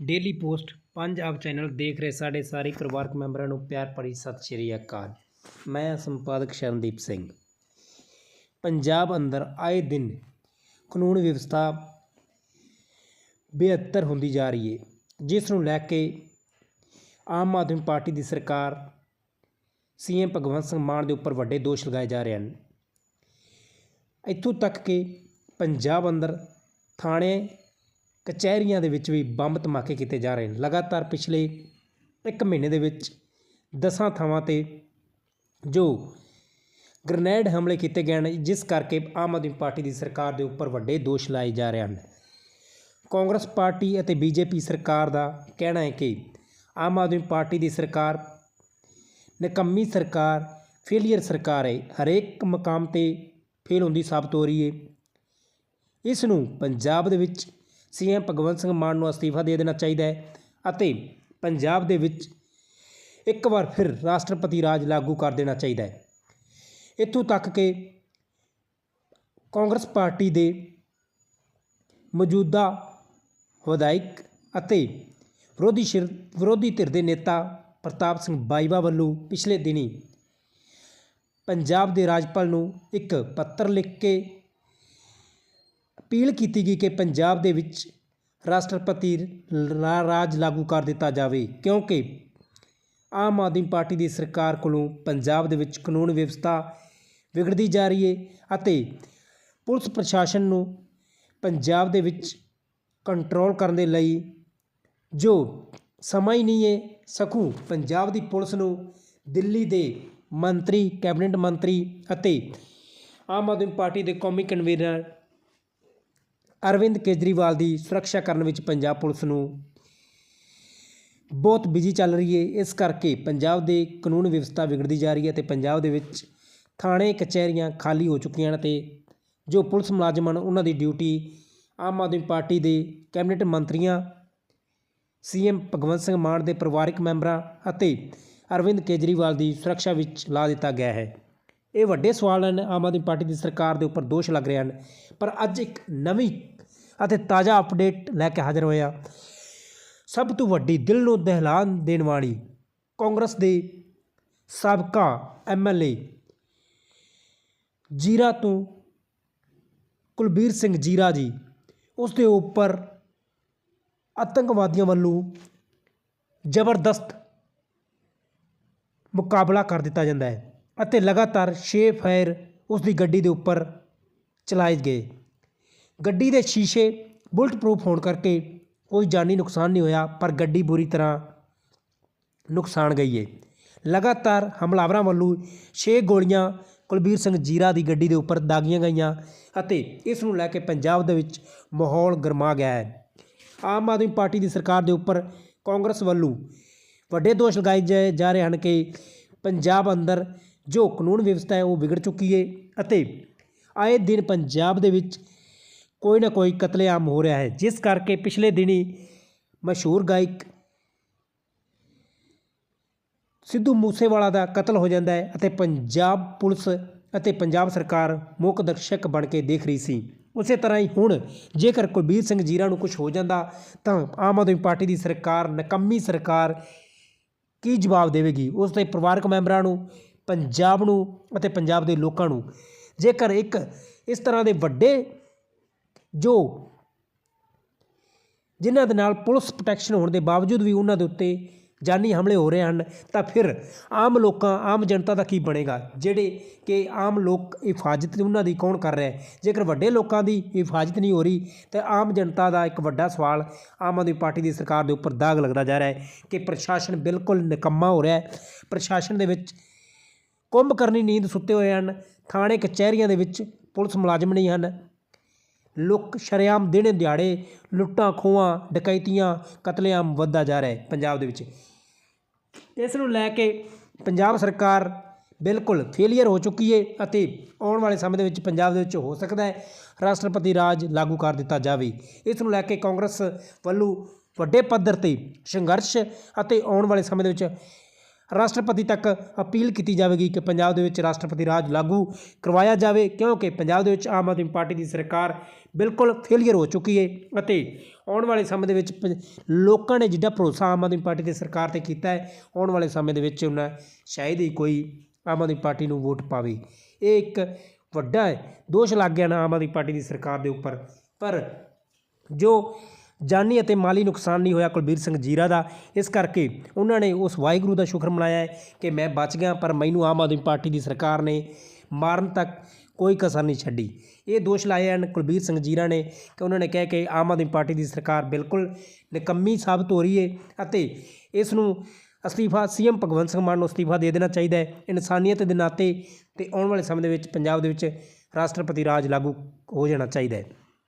Daily post Punjab channel ਦੇਖ ਰਹੇ ਸਾਡੇ ਸਾਰੇ ਪਰਿਵਾਰਕ ਮੈਂਬਰਾਂ ਨੂੰ ਪਿਆਰ ਭਰੀ ਸਤਿ ਸ਼੍ਰੀ ਅਕਾਲ। ਮੈਂ ਸੰਪਾਦਕ ਸ਼ਰਨਦੀਪ ਸਿੰਘ। ਪੰਜਾਬ ਅੰਦਰ ਆਏ ਦਿਨ ਕਾਨੂੰਨ ਵਿਵਸਥਾ ਬਿਹਤਰ ਹੁੰਦੀ ਜਾ ਰਹੀ ਹੈ ਜਿਸ ਨੂੰ ਲੈ ਕੇ ਆਮ ਆਦਮੀ ਪਾਰਟੀ ਦੀ ਸਰਕਾਰ, ਸੀਐਮ ਭਗਵੰਤ ਸਿੰਘ ਮਾਨ ਦੇ ਉੱਪਰ ਵੱਡੇ ਦੋਸ਼ ਲਗਾਏ ਜਾ ਰਹੇ ਹਨ। ਇੱਥੋਂ ਤੱਕ ਕਿ ਪੰਜਾਬ ਅੰਦਰ ਥਾਣੇ ਕਚਹਿਰੀਆਂ ਦੇ ਵਿੱਚ ਵੀ ਬੰਬ ਧਮਾਕੇ ਕੀਤੇ ਜਾ ਰਹੇ ਨੇ। ਲਗਾਤਾਰ ਪਿਛਲੇ ਇੱਕ ਮਹੀਨੇ ਦੇ ਵਿੱਚ ਦਸਾਂ ਥਾਵਾਂ ਤੇ ਜੋ ਗ੍ਰਨੇਡ ਹਮਲੇ ਕੀਤੇ ਗਏ ਨੇ, ਜਿਸ ਕਰਕੇ ਆਮ ਆਦਮੀ ਪਾਰਟੀ ਦੀ ਸਰਕਾਰ ਦੇ ਉੱਪਰ ਵੱਡੇ ਦੋਸ਼ ਲਾਏ ਜਾ ਰਹੇ ਹਨ। ਕਾਂਗਰਸ ਪਾਰਟੀ ਅਤੇ ਬੀਜੇਪੀ ਸਰਕਾਰ ਦਾ ਕਹਿਣਾ ਹੈ ਕਿ ਆਮ ਆਦਮੀ ਪਾਰਟੀ ਦੀ ਸਰਕਾਰ, ਨਿਕੰਮੀ ਸਰਕਾਰ, ਫੇਲੀਅਰ ਸਰਕਾਰ ਹੈ। ਹਰੇਕ ਮਕਾਮ ਤੇ ਫੇਲ ਹੁੰਦੀ ਸਾਬਤ ਹੋ ਰਹੀ ਹੈ। ਇਸ ਨੂੰ ਪੰਜਾਬ ਦੇ ਵਿੱਚ ਸੀਐਮ ਭਗਵੰਤ ਸਿੰਘ ਮਾਨ ਨੂੰ ਅਸਤੀਫਾ ਦੇ ਦੇਣਾ ਚਾਹੀਦਾ ਹੈ ਅਤੇ ਪੰਜਾਬ ਦੇ ਵਿੱਚ ਇੱਕ ਵਾਰ ਫਿਰ ਰਾਸ਼ਟਰਪਤੀ ਰਾਜ ਲਾਗੂ ਕਰ ਦੇਣਾ ਚਾਹੀਦਾ ਹੈ। ਇੱਥੋਂ ਤੱਕ ਕਿ ਕਾਂਗਰਸ ਪਾਰਟੀ ਦੇ ਮੌਜੂਦਾ ਵਿਧਾਇਕ ਅਤੇ ਵਿਰੋਧੀ ਸ਼ਿਰ, ਵਿਰੋਧੀ ਧਿਰ ਦੇ ਨੇਤਾ ਪ੍ਰਤਾਪ ਸਿੰਘ ਬਾਈਵਾ ਵੱਲੋਂ ਪਿਛਲੇ ਦਿਨੀ ਪੰਜਾਬ ਦੇ ਰਾਜਪਾਲ ਨੂੰ ਇੱਕ ਪੱਤਰ ਲਿਖ ਕੇ ਅਪੀਲ ਕੀਤੀ ਗਈ ਕਿ ਪੰਜਾਬ ਦੇ ਵਿੱਚ ਰਾਸ਼ਟਰਪਤੀ ਰਾਜ ਲਾਗੂ ਕਰ ਦਿੱਤਾ ਜਾਵੇ, ਕਿਉਂਕਿ ਆਮ ਆਦਮੀ ਪਾਰਟੀ ਦੀ ਸਰਕਾਰ ਕੋਲੋਂ ਪੰਜਾਬ ਦੇ ਵਿੱਚ ਕਾਨੂੰਨ ਵਿਵਸਥਾ ਵਿਗੜਦੀ ਜਾ ਰਹੀ ਹੈ ਅਤੇ ਪੁਲਿਸ ਪ੍ਰਸ਼ਾਸਨ ਨੂੰ ਪੰਜਾਬ ਦੇ ਵਿੱਚ ਕੰਟਰੋਲ ਕਰਨ ਦੇ ਲਈ ਜੋ ਸਮਾਂ ਹੀ ਨਹੀਂ ਹੈ ਸਕੂ ਪੰਜਾਬ ਦੀ ਪੁਲਿਸ ਨੂੰ ਦਿੱਲੀ ਦੇ ਮੰਤਰੀ, ਕੈਬਨਿਟ ਮੰਤਰੀ ਅਤੇ ਆਮ ਆਦਮੀ ਪਾਰਟੀ ਦੇ ਕੌਮੀ ਕਨਵੀਨਰ ਅਰਵਿੰਦ ਕੇਜਰੀਵਾਲ ਦੀ ਸੁਰੱਖਿਆ ਕਰਨ ਵਿੱਚ ਪੰਜਾਬ ਪੁਲਿਸ ਨੂੰ ਬਹੁਤ ਬਿਜ਼ੀ ਚੱਲ ਰਹੀ ਹੈ ਇਸ ਕਰਕੇ ਪੰਜਾਬ ਦੇ ਕਾਨੂੰਨ ਵਿਵਸਥਾ ਵਿਗੜਦੀ ਜਾ ਰਹੀ ਹੈ ਤੇ ਪੰਜਾਬ ਦੇ ਵਿੱਚ ਥਾਣੇ, ਕਚਹਿਰੀਆਂ ਖਾਲੀ ਹੋ ਚੁੱਕੀਆਂ ਹਨ ਤੇ ਜੋ ਪੁਲਿਸ ਮੁਲਾਜ਼ਮ ਹਨ, ਉਹਨਾਂ ਦੀ ਡਿਊਟੀ ਆਮ ਆਦਮੀ ਪਾਰਟੀ ਦੇ ਕੈਬਨਿਟ ਮੰਤਰੀਆਂ ਸੀਐਮ ਭਗਵੰਤ ਸਿੰਘ ਮਾਨ ਦੇ ਪਰਿਵਾਰਕ ਮੈਂਬਰਾਂ ਅਤੇ ਅਰਵਿੰਦ ਕੇਜਰੀਵਾਲ ਦੀ ਸੁਰੱਖਿਆ ਵਿੱਚ ਲਾ ਦਿੱਤਾ ਗਿਆ ਹੈ। ਇਹ ਵੱਡੇ ਸਵਾਲ ਹਨ। ਆਮ ਆਦਮੀ ਪਾਰਟੀ ਦੀ ਸਰਕਾਰ ਦੇ ਉੱਪਰ ਦੋਸ਼ ਲੱਗ ਰਹੇ ਹਨ। ਪਰ ਅੱਜ ਇੱਕ ਨਵੀਂ ਅਤੇ ਤਾਜ਼ਾ ਅਪਡੇਟ ਲੈ ਕੇ ਹਾਜ਼ਰ ਹੋਇਆ ਸਭ ਤੋਂ ਵੱਡੀ ਦਿਲ ਨੂੰ ਦਹਿਲਾ ਦੇਣ ਵਾਲੀ ਕਾਂਗਰਸ ਦੇ ਸਾਬਕਾ ਐਮਐਲਏ ਜੀਰਾ ਤੋਂ ਕੁਲਬੀਰ ਸਿੰਘ ਜੀਰਾ ਜੀ, ਉਸ ਦੇ ਉੱਪਰ ਆਤੰਕਵਾਦੀਆਂ ਵੱਲੋਂ ਜ਼ਬਰਦਸਤ ਮੁਕਾਬਲਾ ਕਰ ਦਿੱਤਾ ਜਾਂਦਾ ਹੈ ਅਤੇ ਲਗਾਤਾਰ ਛੇ ਫਾਇਰ ਉਸ ਦੀ ਗੱਡੀ ਦੇ ਉੱਪਰ ਚਲਾਏ ਗਏ। ਗੱਡੀ ਦੇ ਸ਼ੀਸ਼ੇ ਬੁਲਟ ਪ੍ਰੂਫ ਹੋਣ ਕਰਕੇ ਕੋਈ ਜਾਨੀ ਨੁਕਸਾਨ ਨਹੀਂ ਹੋਇਆ, ਪਰ ਗੱਡੀ ਬੁਰੀ ਤਰ੍ਹਾਂ ਨੁਕਸਾਨ ਗਈ ਹੈ ਲਗਾਤਾਰ ਹਮਲਾਵਰਾਂ ਵੱਲੋਂ 6 ਗੋਲੀਆਂ ਕੁਲਬੀਰ ਸਿੰਘ ਜੀਰਾ ਦੀ ਗੱਡੀ ਦੇ ਉੱਪਰ ਦਾਗੀਆਂ ਗਈਆਂ ਅਤੇ ਇਸ ਨੂੰ ਲੈ ਕੇ ਪੰਜਾਬ ਦੇ ਵਿੱਚ ਮਾਹੌਲ ਗਰਮਾ ਗਿਆ ਹੈ। ਆਮ ਆਦਮੀ ਪਾਰਟੀ ਦੀ ਸਰਕਾਰ ਦੇ ਉੱਪਰ ਕਾਂਗਰਸ ਵੱਲੋਂ ਵੱਡੇ ਦੋਸ਼ ਲਗਾਏ ਜਾ ਰਹੇ ਹਨ ਕਿ ਪੰਜਾਬ ਅੰਦਰ ਜੋ ਕਾਨੂੰਨ ਵਿਵਸਥਾ ਹੈ ਉਹ ਵਿਗੜ ਚੁੱਕੀ ਹੈ ਅਤੇ ਆਏ ਦਿਨ ਪੰਜਾਬ ਦੇ ਵਿੱਚ ਕੋਈ ਨਾ ਕੋਈ ਕਤਲੇਆਮ ਹੋ ਰਿਹਾ ਹੈ। ਜਿਸ ਕਰਕੇ ਪਿਛਲੇ ਦਿਨੀ ਮਸ਼ਹੂਰ ਗਾਇਕ ਸਿੱਧੂ ਮੂਸੇਵਾਲਾ ਦਾ ਕਤਲ ਹੋ ਜਾਂਦਾ ਹੈ ਅਤੇ ਪੰਜਾਬ ਪੁਲਿਸ ਅਤੇ ਪੰਜਾਬ ਸਰਕਾਰ ਮੁੱਖ ਦਰਸ਼ਕ ਬਣ ਕੇ ਦੇਖ ਰਹੀ ਸੀ। ਉਸੇ ਤਰ੍ਹਾਂ ਹੀ ਹੁਣ ਜੇਕਰ ਕੁਲਬੀਰ ਸਿੰਘ ਜੀਰਾ ਨੂੰ ਕੁਝ ਹੋ ਜਾਂਦਾ ਤਾਂ ਆਮ ਆਦਮੀ ਪਾਰਟੀ ਦੀ ਸਰਕਾਰ, ਨਕੰਮੀ ਸਰਕਾਰ ਕੀ ਜਵਾਬ ਦੇਵੇਗੀ? ਉਸ ਦੇ ਪਰਿਵਾਰਕ ਮੈਂਬਰਾਂ ਨੂੰ, ਪੰਜਾਬ ਨੂੰ ਅਤੇ ਪੰਜਾਬ ਦੇ ਲੋਕਾਂ ਨੂੰ। ਜੇਕਰ ਇੱਕ ਇਸ ਤਰ੍ਹਾਂ ਦੇ ਵੱਡੇ ਜੋ ਜਿਨ੍ਹਾਂ ਦੇ ਨਾਲ ਪੁਲਿਸ ਪ੍ਰੋਟੈਕਸ਼ਨ ਹੋਣ ਦੇ ਬਾਵਜੂਦ ਵੀ ਉਹਨਾਂ ਦੇ ਉੱਤੇ ਜਾਨੀ ਹਮਲੇ ਹੋ ਰਹੇ ਹਨ, ਤਾਂ ਫਿਰ ਆਮ ਲੋਕਾਂ, ਆਮ ਜਨਤਾ ਦਾ ਕੀ ਬਣੇਗਾ? ਜਿਹੜੇ ਕਿ ਆਮ ਲੋਕ ਹਿਫਾਜ਼ਤ ਉਹਨਾਂ ਦੀ ਕੌਣ ਕਰ ਰਿਹਾ ਜੇਕਰ ਵੱਡੇ ਲੋਕਾਂ ਦੀ ਹਿਫਾਜ਼ਤ ਨਹੀਂ ਹੋ ਰਹੀ, ਤਾਂ ਆਮ ਜਨਤਾ ਦਾ ਇੱਕ ਵੱਡਾ ਸਵਾਲ ਆਮ ਆਦਮੀ ਪਾਰਟੀ ਦੀ ਸਰਕਾਰ ਦੇ ਉੱਪਰ ਦਾਗ ਲੱਗਦਾ ਜਾ ਰਿਹਾ ਹੈ ਕਿ ਪ੍ਰਸ਼ਾਸਨ ਬਿਲਕੁਲ ਨਿਕੰਮਾ ਹੋ ਰਿਹਾ ਹੈ। ਪ੍ਰਸ਼ਾਸਨ ਦੇ ਵਿੱਚ ਕੁੰਭ ਕਰਨੀ ਨੀਂਦ ਸੁੱਤੇ ਹੋਏ ਹਨ, ਥਾਣੇ, ਕਚਹਿਰੀਆਂ ਦੇ ਵਿੱਚ ਪੁਲਿਸ ਮੁਲਾਜ਼ਮ ਨਹੀਂ ਹਨ ਲੋਕ ਸ਼ਰੇਆਮ ਦਿਨ ਦਿਹਾੜੇ ਲੁੱਟਾਂ, ਖੋਹਾਂ, ਡਕੈਤੀਆਂ, ਕਤਲੇਆਮ ਵੱਧਦਾ ਜਾ ਰਿਹਾ ਹੈ ਪੰਜਾਬ ਦੇ ਵਿੱਚ। ਇਸ ਨੂੰ ਲੈ ਕੇ ਪੰਜਾਬ ਸਰਕਾਰ ਬਿਲਕੁਲ ਫੇਲੀਅਰ ਹੋ ਚੁੱਕੀ ਹੈ ਅਤੇ ਆਉਣ ਵਾਲੇ ਸਮੇਂ ਦੇ ਵਿੱਚ ਪੰਜਾਬ ਦੇ ਵਿੱਚ ਹੋ ਸਕਦਾ ਹੈ ਰਾਸ਼ਟਰਪਤੀ ਰਾਜ ਲਾਗੂ ਕਰ ਦਿੱਤਾ ਜਾਵੇ। ਇਸ ਨੂੰ ਲੈ ਕੇ ਕਾਂਗਰਸ ਵੱਲੋਂ ਵੱਡੇ ਪੱਧਰ ਤੇ ਸੰਘਰਸ਼ ਅਤੇ ਆਉਣ ਵਾਲੇ ਸਮੇਂ ਦੇ ਵਿੱਚ ਰਾਸ਼ਟਰਪਤੀ ਤੱਕ ਅਪੀਲ ਕੀਤੀ ਜਾਵੇਗੀ ਕਿ ਪੰਜਾਬ ਦੇ ਵਿੱਚ ਰਾਸ਼ਟਰਪਤੀ ਰਾਜ ਲਾਗੂ ਕਰਵਾਇਆ ਜਾਵੇ, ਕਿਉਂਕਿ ਪੰਜਾਬ ਦੇ ਵਿੱਚ ਆਮ ਆਦਮੀ ਪਾਰਟੀ ਦੀ ਸਰਕਾਰ ਬਿਲਕੁਲ ਫੇਲੀਅਰ ਹੋ ਚੁੱਕੀ ਹੈ ਅਤੇ ਆਉਣ ਵਾਲੇ ਸਮੇਂ ਦੇ ਵਿੱਚ ਪ- ਲੋਕਾਂ ਨੇ ਜਿੱਡਾ ਭਰੋਸਾ ਆਮ ਆਦਮੀ ਪਾਰਟੀ ਦੀ ਸਰਕਾਰ ਤੇ ਕੀਤਾ ਹੈ, ਆਉਣ ਵਾਲੇ ਸਮੇਂ ਦੇ ਵਿੱਚ ਉਹਨਾਂ ਸ਼ਾਇਦ ਹੀ ਕੋਈ ਆਮ ਆਦਮੀ ਪਾਰਟੀ ਨੂੰ ਵੋਟ ਪਾਵੇ। ਇਹ ਇੱਕ ਵੱਡਾ ਦੋਸ਼ ਲੱਗ ਗਿਆ ਨਾ ਆਮ ਆਦਮੀ ਪਾਰਟੀ ਦੀ ਸਰਕਾਰ ਦੇ ਉੱਪਰ। ਪਰ ਜੋ ਜਾਨੀ ਅਤੇ ਮਾਲੀ ਨੁਕਸਾਨ ਨਹੀਂ ਹੋਇਆ ਕੁਲਬੀਰ ਸਿੰਘ ਜੀਰਾ ਦਾ। ਇਸ ਕਰਕੇ ਉਹਨਾਂ ਨੇ ਉਸ ਵਾਹਿਗੁਰੂ ਦਾ ਸ਼ੁਕਰ ਮਨਾਇਆ ਹੈ ਕਿ ਮੈਂ ਬਚ ਗਿਆ, ਪਰ ਮੈਨੂੰ ਆਮ ਆਦਮੀ ਪਾਰਟੀ ਦੀ ਸਰਕਾਰ ਨੇ ਮਾਰਨ ਤੱਕ ਕੋਈ ਕਸਰ ਨਹੀਂ ਛੱਡੀ। ਇਹ ਦੋਸ਼ ਲਾਏ ਹਨ ਕੁਲਬੀਰ ਸਿੰਘ ਜੀਰਾ ਨੇ ਕਿ ਉਹਨਾਂ ਨੇ ਕਿਹਾ ਕਿ ਆਮ ਆਦਮੀ ਪਾਰਟੀ ਦੀ ਸਰਕਾਰ ਬਿਲਕੁਲ ਨਿਕੰਮੀ ਸਾਬਤ ਹੋ ਰਹੀ ਹੈ ਅਤੇ ਇਸ ਨੂੰ ਅਸਤੀਫਾ ਸੀਐਮ ਭਗਵੰਤ ਸਿੰਘ ਮਾਨ ਨੂੰ ਅਸਤੀਫਾ ਦੇ ਦੇਣਾ ਚਾਹੀਦਾ ਹੈ। ਇਨਸਾਨੀਅਤ ਦੇ ਨਾਤੇ ਤੇ ਆਉਣ ਵਾਲੇ ਸਮੇਂ ਦੇ ਵਿੱਚ ਪੰਜਾਬ ਦੇ ਵਿੱਚ ਰਾਸ਼ਟਰਪਤੀ ਰਾਜ ਲਾਗੂ ਹੋ ਜਾਣਾ ਚਾਹੀਦਾ ਹੈ।